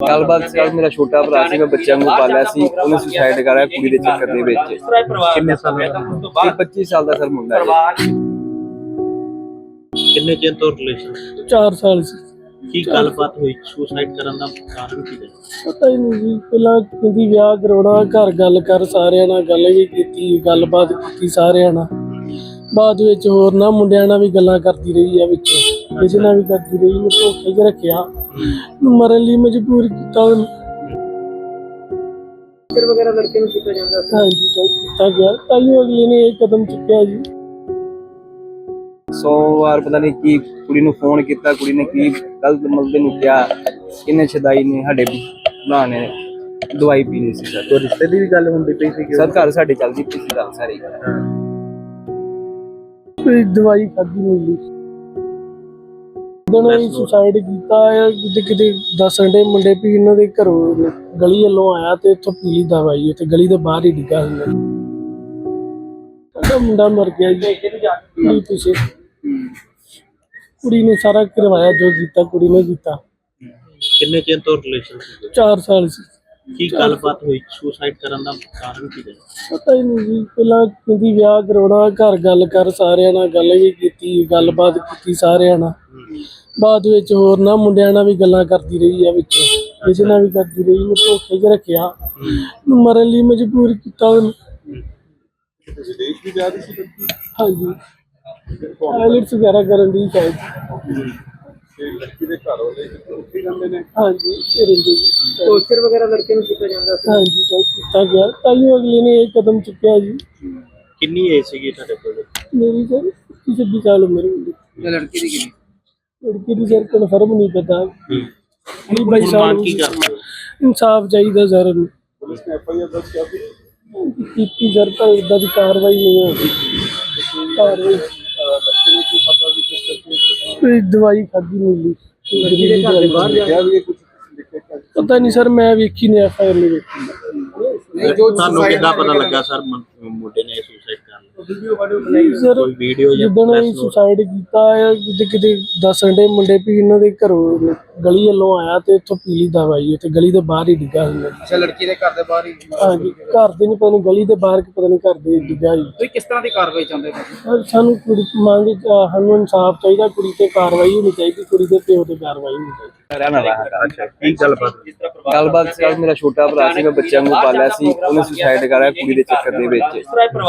ਗੱਲਬਾਤ ਸੀ ਮੇਰਾ ਛੋਟਾ ਭਰਾ ਸੀ ਮੈਂ ਬੱਚਿਆਂ ਨੂੰ ਪਾਲਿਆ ਸੀ ਉਹਨੇ ਸੁਸਾਈਡ ਕਰਾਇਆ ਕੁੜੀ ਦੇ ਚੱਕਰ ਦੇ ਵਿੱਚ। ਕਿੰਨੇ ਸਾਲ ਦਾ ਇਹ 25 ਸਾਲ ਦਾ ਸਰ ਮੁੰਡਾ ਹੈ। ਕਿੰਨੇ ਚਿਰ ਤੋਂ ਰਿਲੇਸ਼ਨ 4 ਸਾਲ ਸੀ। ਕੀ ਗੱਲਬਾਤ ਹੋਈ? ਸੁਸਾਈਡ ਕਰਨ ਦਾ ਕਾਰਨ ਕੀ ਹੈ ਪਤਾ ਹੀ ਨਹੀਂ ਜੀ। ਪਹਿਲਾਂ ਕਹਿੰਦੀ ਵਿਆਹ ਕਰਾਉਣਾ ਘਰ ਗੱਲ ਕਰ ਸਾਰਿਆਂ ਨਾਲ ਗੱਲ ਵੀ ਕੀਤੀ ਗੱਲਬਾਤ ਕੀਤੀ ਸਾਰਿਆਂ ਨਾਲ। ਬਾਅਦ ਵਿੱਚ ਹੋਰ ਨਾ ਮੁੰਡਿਆਂ ਨਾਲ ਵੀ ਗੱਲਾਂ ਕਰਦੀ ਰਹੀ ਆ ਵਿੱਚ। ਕਿਸੇ ਨਾਲ ਵੀ ਕਰਦੀ ਰਹੀ ਮੈਂ ਧੋਖੇ 'ਚ ਰੱਖਿਆ। ਮਰਨ ਲਈ ਮਜਬੂਰ ਕੀਤਾ ਉਹਨੂੰ। ਵਗੈਰਾ ਲੜਕੇ ਨੂੰ ਕੀਤਾ ਜਾਂਦਾ ਹਾਂਜੀ ਤਾਂ ਕੀਤਾ ਗਿਆ। ਤਾਈਓ ਅਗਲੇ ਨੇ ਇਹ ਕਦਮ ਚੁੱਕਿਆ ਜੀ। 100 ਵਾਰ ਪਤਾ ਨਹੀਂ ਕੀ ਕੁੜੀ ਨੂੰ ਫੋਨ ਕੀਤਾ ਕੁੜੀ ਨੇ ਕੀ ਗਲਤ ਮਲਦੇ ਨੂੰ ਕਿਹਾ ਇਹਨੇ ਛਦਾਈ ਨੇ ਸਾਡੇ ਭਰਾ ਨੇ ਦਵਾਈ ਪੀ ਲਈ ਸੀ। ਸਰ ਕੋਈ ਰਿਸ਼ਤੇ ਦੀ ਵੀ ਗੱਲ ਹੁੰਦੀ ਪਈ ਸੀ ਸਰ ਘਰ ਸਾਡੇ ਚੱਲਦੀ ਪਈ ਸੀ ਗੱਲ ਸਾਰੀ। ਕੋਈ ਦਵਾਈ ਖਾਦੀ ਮਿਲੀ ਜਦੋਂ ਇਹ ਸੁਸਾਈਡ ਕੀਤਾ ਹੈ ਕਿਤੇ ਕਿਤੇ ਦੱਸਣ ਦੇ ਮੁੰਡੇ ਵੀ ਇਹਨਾਂ ਦੇ ਘਰੋਂ ਗਲੀ ਵੱਲੋਂ ਆਇਆ ਤੇ ਇੱਥੋਂ ਪੀਲੀ ਦਵਾਈ ਉੱਥੇ ਗਲੀ ਦੇ ਬਾਹਰ ਹੀ ਡਿੱਗਾ ਹੁੰਦਾ। ਸਾਡਾ ਮੁੰਡਾ ਮਰ ਗਿਆ ਜੀ। ਨਹੀਂ ਪਿੱਛੇ ਕੁੜੀ ਨੇ ਸਾਰਾ ਕਰਵਾਇਆ ਜੋ ਕੀਤਾ ਕੁੜੀ ਨੇ ਕੀਤਾ। ਕਿੰਨੇ ਚਿਰ ਤੋਂ ਰਿਲੇਸ਼ਨ 4 ਸਾਲ ਸੀ। ਕੀ ਗੱਲਬਾਤ ਹੋਈ? ਸੁਸਾਈਡ ਕਰਨ ਦਾ ਕਾਰਨ ਕੀ ਹੈ ਪਤਾ ਹੀ ਨਹੀਂ ਜੀ। ਪਹਿਲਾਂ ਕਹਿੰਦੀ ਵਿਆਹ ਕਰਾਉਣਾ ਘਰ ਗੱਲ ਕਰ ਸਾਰਿਆਂ ਨਾਲ ਗੱਲ ਵੀ ਕੀਤੀ ਗੱਲਬਾਤ ਕੀਤੀ ਸਾਰਿਆਂ ਨਾਲ। ਬਾਅਦ ਵਿੱਚ ਹੋਰ ਨਾ ਮੁੰਡਿਆਂ ਨਾਲ ਵੀ ਗੱਲਾਂ ਕਰਦੀ ਰਹੀ ਆ ਵਿੱਚ। ਕਿਸੇ ਨਾਲ ਵੀ ਕਰਦੀ ਰਹੀ ਮੈਂ ਧੋਖੇ 'ਚ ਰੱਖਿਆ ਮਰਨ ਲਈ ਮਜਬੂਰ ਕੀਤਾ ਉਹਨੂੰ। ਹਾਂਜੀ। ਆਇਲਟਸ ਵਗੈਰਾ ਕਰਨ ਦੀ ਸ਼ਾਇਦ। ਹਾਂਜੀ ਇਹ ਰਹਿੰਦੇ ਜੀ ਟੋਰਚਰ ਵਗੈਰਾ ਲੜਕੇ ਨੂੰ ਕੀਤਾ ਜਾਂਦਾ ਹਾਂਜੀ ਤਾਂ ਕੀਤਾ ਗਿਆ। ਤਾਈਓ ਅਗਲੇ ਨੇ ਇਹ ਕਦਮ ਚੁੱਕਿਆ ਜੀ। ਕਿੰਨੀ ਏਜ ਸੀਗੀ ਤੁਹਾਡੇ ਕੋਲ? ਮੇਰੀ ਸਰ 26 ਸਾਲ ਉਮਰ ਹੁੰਦੀ। ਲੜਕੀ ਦੀ ਕਿੰਨੀ? ਲੜਕੀ ਦੀ ਸਰ ਕਨਫਰਮ ਨਹੀਂ ਪਤਾ। ਨਹੀਂ ਸਾਲ ਮੰਗ ਕੀ ਕਰਦੇ ਹੋ? ਇਨਸਾਫ ਚਾਹੀਦਾ ਸਰ। ਨੂੰ ਕੀਤੀ ਸਰ ਪਰ ਇਦਾਂ ਦੀ ਕਾਰਵਾਈ ਨਹੀਂ ਹੋਈ। ਕਾਰਵਾਈ ਕੋਈ ਦਵਾਈ ਖਾਦੀ ਮਿਲੀ ਲੜਕੀ ਦੇ ਘਰ ਦੇ ਬਾਹਰ ਜਾ ਪਤਾ ਨਹੀਂ ਸਰ ਮੈਂ ਵੇਖੀ ਨਹੀਂ ਐਫ ਆਈ ਆਰ ਨਹੀਂ ਵੇਖੀ। ਨਹੀਂ ਜੋ ਤੁਹਾਨੂੰ ਕਿੱਦਾਂ ਪਤਾ ਲੱਗਾ ਸਰ ਮ- ਮੁੰਡੇ ਨੇ ਸੁਸਾਈਡ ਕਰ ਲਿਆ ਵੀਡੀਓ ਵਾਡੀਓ ਬਣਾਈ ਸਰ ਕੋਈ ਵੀਡੀਓ ਜਾਂ ਜਿੱਦਣ ਇਹ press note? ਸੁਸਾਈਡ ਕੀਤਾ ਹੈ ਕਿਤੇ ਕਿਤੇ ਦੱਸਣ ਦੇ ਮੁੰਡੇ ਵੀ ਇਹਨਾਂ ਦੇ ਘਰੋਂ ਗਲੀ ਵੱਲੋਂ ਆਇਆ ਤੇ ਇੱਥੋਂ ਪੀਲੀ ਦਵਾਈ ਉੱਥੇ ਗਲੀ ਦੇ ਬਾਹਰ ਹੀ ਡਿੱਗਾ ਹੁੰਦਾ ਅੱਛਾ ਲੜਕੀ ਦੇ ਘਰ ਦੇ ਬਾਹਰ ਹੀ ਹਾਂਜੀ ਘਰ ਦੇ ਨਹੀਂ ਪਤਾ ਨਹੀਂ ਗਲੀ ਦੇ ਬਾਹਰ ਕਿ ਪਤਾ ਨਹੀਂ ਘਰ ਦੇ ਡਿੱਗਾ ਤੁਸੀਂ ਕਿਸ ਤਰ੍ਹਾਂ ਦੀ ਕਾਰਵਾਈ ਚਾਹੁੰਦੇ ਹੋ? ਸਰ, ਸਾਨੂੰ ਕੁੜੀ ਮੰਗ ਸਾਨੂੰ ਇਨਸਾਫ ਚਾਹੀਦਾ ਕੁੜੀ ਤੇ ਕਾਰਵਾਈ ਹੋਣੀ ਚਾਹੀਦੀ ਕੁੜੀ ਦੇ ਪਿਓ ਤੇ ਕਾਰਵਾਈ ਹੋਣੀ ਚਾਹੀਦੀ। ਰਹਿਣ ਵਾਲਾ ਹੈ ਅੱਛਾ ਕੀ ਗੱਲਬਾਤ ਹੋਈ? ਗੱਲਬਾਤ ਸੀ ਮੇਰਾ ਛੋਟਾ ਭਰਾ ਸੀ ਮੈਂ ਬੱਚਿਆਂ ਨੂੰ ਪਾਲਿਆ ਸੀ ਉਹਨੇ ਸੁਸਾਈਡ ਕਰਾਇਆ ਕੁੜੀ ਦੇ ਚੱਕਰ ਦੇ ਵਿੱਚ।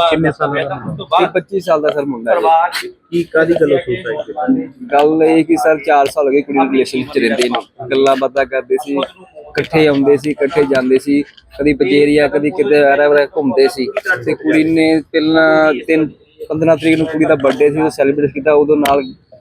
ਕਿੰਨੇ ਸਾਲ ਦਾ ਇਹ 25 ਸਾਲ ਦਾ ਸਰ ਮੁੰਡਾ ਹੈ ਕੀ ਕਾਦੀ ਗੱਲੋਂ ਸੁਸਾਈਡ ਕੀਤੀ? ਗੱਲ ਇਹ ਕਿ ਸਰ 4 ਸਾਲ ਹੋ ਗਏ ਕੁੜੀ ਨੂੰ ਰਿਲੇਸ਼ਨ ਚ ਰਹਿੰਦੇ ਨੇ। ਗੱਲਾਂ ਬਾਤਾਂ ਕਰਦੇ ਸੀ ਇਕੱਠੇ ਆਉਂਦੇ ਸੀ ਇਕੱਠੇ ਜਾਂਦੇ ਸੀ ਕਦੀ ਪਜੇਰੀਆ ਕਦੀ ਕਿਤੇ ਆਰਾ ਵਰਾ ਘੁੰਮਦੇ ਸੀ। ਤੇ ਕੁੜੀ ਨੇ ਪਹਿਲਾਂ ਤਿੰਨ 15 ਤਰੀਕ ਨੂੰ ਕੁੜੀ ਦਾ ਬਰਥਡੇ ਸੀ ਉਹ ਸੈਲੀਬ੍ਰੇਟ ਕੀਤਾ ਉਦੋਂ ਨਾਲ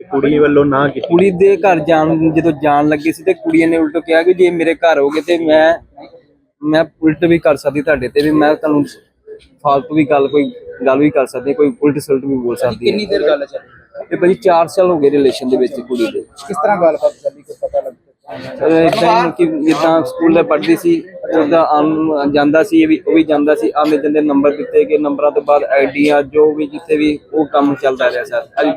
ਕੁੜੀ ਵੱਲੋਂ ਨਾ ਕੀਤੀ। ਕੁੜੀ ਦੇ ਘਰ ਜਾਣ ਜਦੋਂ ਜਾਣ ਲੱਗੀ ਸੀ ਤੇ ਕੁੜੀ ਨੇ ਉਲਟ ਕਿਹਾ ਕਿ ਜੇ ਮੇਰੇ ਘਰ ਹੋਗੇ ਤੇ ਮੈਂ ਮੈਂ ਉਲਟ ਵੀ ਕਰ ਸਕਦੀ ਤੁਹਾਡੇ ਤੇ ਵੀ ਮੈਂ ਤੁਹਾਨੂੰ ਫਾਲਤੂ ਵੀ ਗੱਲ ਕੋਈ ਗੱਲ ਵੀ ਕਰ ਸਕਦੀ ਕੋਈ ਉਲਟ ਸਲਟ ਵੀ ਬੋਲ ਸਕਦੀ ਕਿੰਨੀ ਦੇਰ ਗੱਲ ਚੱਲੀ ਤੇ ਭਾਜੀ 4 ਸਾਲ ਹੋ ਗਏ ਰਿਲੇਸ਼ਨ ਦੇ ਵਿੱਚ ਕੁੜੀ ਦੇ। ਕਿਸ ਤਰ੍ਹਾਂ ਗੱਲਬਾਤ ਚੱਲੀ? ਕੋਈ ਪਤਾ ਲੱਗਦਾ ਇਦਾਂ ਕਿ ਜਿੱਦਾਂ ਸਕੂਲ ਦੇ ਪੜ੍ਹਦੀ ਸੀ ਉਹਦਾ ਆਉਣ ਜਾਂਦਾ ਸੀ ਇਹ ਵੀ ਉਹ ਵੀ ਜਾਂਦਾ ਸੀ। ਆਉਂਦੇ ਜਾਂਦੇ ਨੰਬਰ ਦਿੱਤੇ ਗਏ ਨੰਬਰਾਂ ਤੋਂ ਬਾਅਦ ਆਈਡੀਆਂ ਜੋ ਵੀ ਜਿੱਥੇ ਵੀ ਉਹ ਕੰਮ ਚੱਲਦਾ ਰਿਹਾ ਸਰ। ਅੱਜ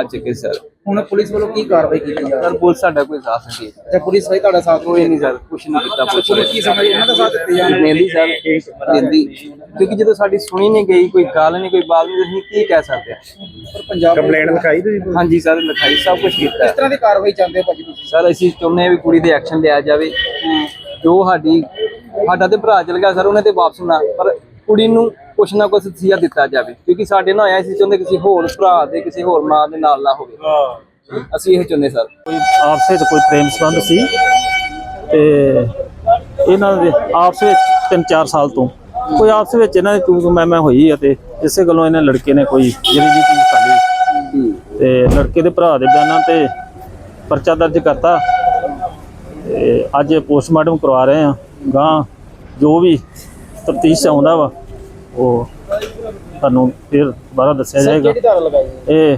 ਅੱਜ ਕੇ ਸਰ। ਹੁਣ ਪੁਲਿਸ ਵੱਲੋਂ ਕੀ ਕਾਰਵਾਈ ਕੀਤੀ ਜਾ ਰਹੀ ਸਰ ਪੁਲਿਸ ਸਾਡਾ ਕੋਈ ਸਾਥ ਨਹੀਂ ਦੇ ਪੁਲਿਸ ਭਾਈ ਤੁਹਾਡਾ ਸਾਥ ਕੋਈ ਨਹੀਂ ਸਰ। ਕੁਛ ਨਹੀਂ ਕੀਤਾ ਪੁਲਿਸ ਕੀ ਸਮਝ ਇਹਨਾਂ ਦਾ ਸਾਥ ਦਿੱਤੇ ਜਾ ਦਿੰਦੀ ਸਰ ਦਿੰਦੀ। ਕਿਉਂਕਿ ਜਦੋਂ ਸਾਡੀ ਸੁਣੀ ਨਹੀਂ ਗਈ ਕੋਈ ਗੱਲ ਨਹੀਂ ਕੋਈ ਬਾਤ ਨਹੀਂ ਅਸੀਂ ਕੀ ਕਹਿ ਸਕਦੇ ਹਾਂ? ਪਰ ਪੰਜਾਬ ਕੰਪਲੇਂਟ ਲਿਖਾਈ ਤੁਸੀਂ ਹਾਂਜੀ ਸਰ ਲਿਖਾਈ ਸਭ ਕੁਝ ਕੀਤਾ। ਕਿਸ ਤਰ੍ਹਾਂ ਦੀ ਕਾਰਵਾਈ ਚਾਹੁੰਦੇ ਭਾਜੀ ਤੁਸੀਂ? ਸਰ ਅਸੀਂ ਚਾਹੁੰਦੇ ਹਾਂ ਵੀ ਕੁੜੀ ਦੇ ਐਕਸ਼ਨ ਲਿਆ ਜਾਵੇ। ਜੋ ਸਾਡੀ ਸਾਡਾ ਤੇ ਭਰਾ ਚਲ ਗਿਆ ਸਰ ਉਹਨੇ ਤੇ ਵਾਪਸ ਨਾ ਪਰ ਕੁੜੀ ਨੂੰ ਕੁਛ ਨਾ ਕੁਛ ਸਿਆ ਦਿੱਤਾ ਜਾਵੇ ਕਿਉਂਕਿ ਸਾਡੇ ਨਾਲ ਆਇਆ ਸੀ ਚਾਹੁੰਦੇ ਕਿਸੇ ਹੋਰ ਭਰਾ ਦੇ ਕਿਸੇ ਹੋਰ ਮਾਂ ਦੇ ਨਾਲ ਨਾ ਹੋਵੇ। ਅਸੀਂ ਇਹ ਚਾਹੁੰਦੇ ਸਰ। ਕੋਈ ਆਪਸ ਵਿੱਚ ਕੋਈ ਪ੍ਰੇਮ ਸੰਬੰਧ ਸੀ? ਤੇ ਇਹਨਾਂ ਦੇ ਆਪਸ ਵਿੱਚ 3-4 ਸਾਲ ਤੋਂ। ਕੋਈ ਆਪਸ ਵਿੱਚ ਇਹਨਾਂ ਦੀ ਤੂੰ ਮੈਂ ਮੈਂ ਹੋਈ ਆ ਤੇ ਇਸੇ ਗੱਲੋਂ ਇਹਨਾਂ ਲੜਕੇ ਨੇ ਕੋਈ ਜਿਹੜੀ ਜੀ ਚੀਜ਼ ਕਰ ਲਈ ਤੇ ਲੜਕੇ ਦੇ ਭਰਾ ਦੇ ਬਿਆਨਾਂ ਤੇ ਪਰਚਾ ਦਰਜ ਕਰਤਾ। ਤੇ ਅੱਜ ਪੋਸਟਮਾਰਟਮ ਕਰਵਾ ਰਹੇ ਆ ਗਾਂ ਜੋ ਵੀ ਤਫਤੀਸ਼ ਆਉਂਦਾ ਵਾ ਉਹ ਤੁਹਾਨੂੰ ਫਿਰ ਦੁਬਾਰਾ ਦੱਸਿਆ ਜਾਏਗਾ। ਕਿਹੜੀ ਧਾਰਾ ਲਗਾਈ ਇਹ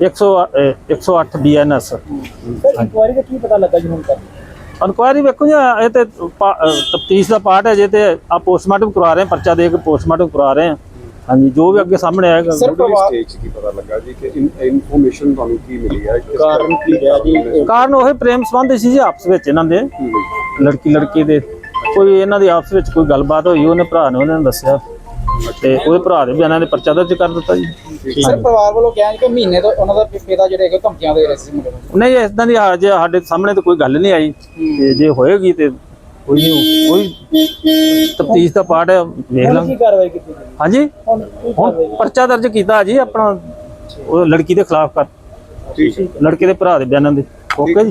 100 ਇਹ 108 ਬੀਐਨਐਸ ਸਰ ਇਨਕੁਆਇਰੀ ਦਾ ਕੀ ਪਤਾ ਲੱਗਾ ਜੀ ਹੁਣ ਤੱਕ? ਇਨਕੁਆਇਰੀ ਵੇਖੋ ਜੀ ਇਹ ਤੇ ਤਫਤੀਸ਼ ਦਾ ਪਾਰਟ ਹੈ ਜੇ ਤੇ ਆ ਪੋਸਟਮਾਰਟਮ ਕਰਵਾ ਰਹੇ ਪਰਚਾ ਦੇ ਕੇ ਪੋਸਟਮਾਰਟਮ ਕਰਵਾ ਰਹੇ ਹਾਂ। ਹਾਂਜੀ ਜੋ ਵੀ ਅੱਗੇ ਸਾਹਮਣੇ ਆਏਗਾ ਸਰ ਪਰਿਵਾਰ ਸਟੇਜ 'ਚ ਕੀ ਪਤਾ ਲੱਗਾ ਜੀ ਕਿ ਇਨਫੋਰਮੇਸ਼ਨ ਤੁਹਾਨੂੰ ਕੀ ਮਿਲੀ ਹੈ ਕਾਰਨ ਕੀ ਰਿਹਾ ਜੀ? ਕਾਰਨ ਉਹ ਪ੍ਰੇਮ ਸੰਬੰਧ ਸੀ ਜੀ ਆਪਸ ਵਿੱਚ ਇਹਨਾਂ ਦੇ। ਲੜਕੀ ਲੜਕੀ ਦੇ। ਕੋਈ ਇਹਨਾਂ ਦੀ ਆਪਸ ਵਿੱਚ ਕੋਈ ਗੱਲਬਾਤ ਹੋਈ ਉਹਨੇ ਭਰਾ ਨੇ ਉਹਨਾਂ ਨੂੰ ਦੱਸਿਆ। ਤੇ ਉਹਦੇ ਭਰਾ ਦੇ ਬਿਆਨਾਂ ਦੇ ਪਰਚਾ ਦਰਜ ਕਰ ਦਿੱਤਾ ਜੀ। ਸਰ ਪਰਿਵਾਰ ਵੱਲੋਂ ਕਿਹਾ ਕਿ ਮਹੀਨੇ ਤੋਂ ਉਹਨਾਂ ਦਾ ਪਿਤਾ ਜਿਹੜੇ ਹੈਗੇ ਧਮਕੀਆਂ ਦੇ ਰਹੇ ਸੀ ਮੁੰਡੇ ਨੂੰ। ਨਹੀਂ ਇਦਾਂ ਦੀ ਹਾਲ ਜੇ ਸਾਡੇ ਸਾਹਮਣੇ ਤਾਂ ਕੋਈ ਗੱਲ ਨਹੀਂ ਆਈ। ਤੇ ਜੇ ਹੋਏਗੀ ਤੇ ਕੋਈ ਨਹੀਂ ਕੋਈ ਤਫਤੀਸ਼ ਦਾ ਪਾਰਟ ਹੈ ਵੇਖ ਲਾਂਗੇ। ਕਾਰਵਾਈ ਕੀਤੀ ਗਈ ਹਾਂਜੀ? ਹੁਣ ਹੁਣ ਪਰਚਾ ਦਰਜ ਕੀਤਾ ਜੀ ਆਪਣਾ ਉਹ ਲੜਕੀ ਦੇ ਖਿਲਾਫ ਕਰ। ਠੀਕ ਹੈ। ਲੜਕੇ ਦੇ ਭਰਾ ਦੇ ਬਿਆਨਾਂ ਦੇ। ਓਕੇ ਜੀ।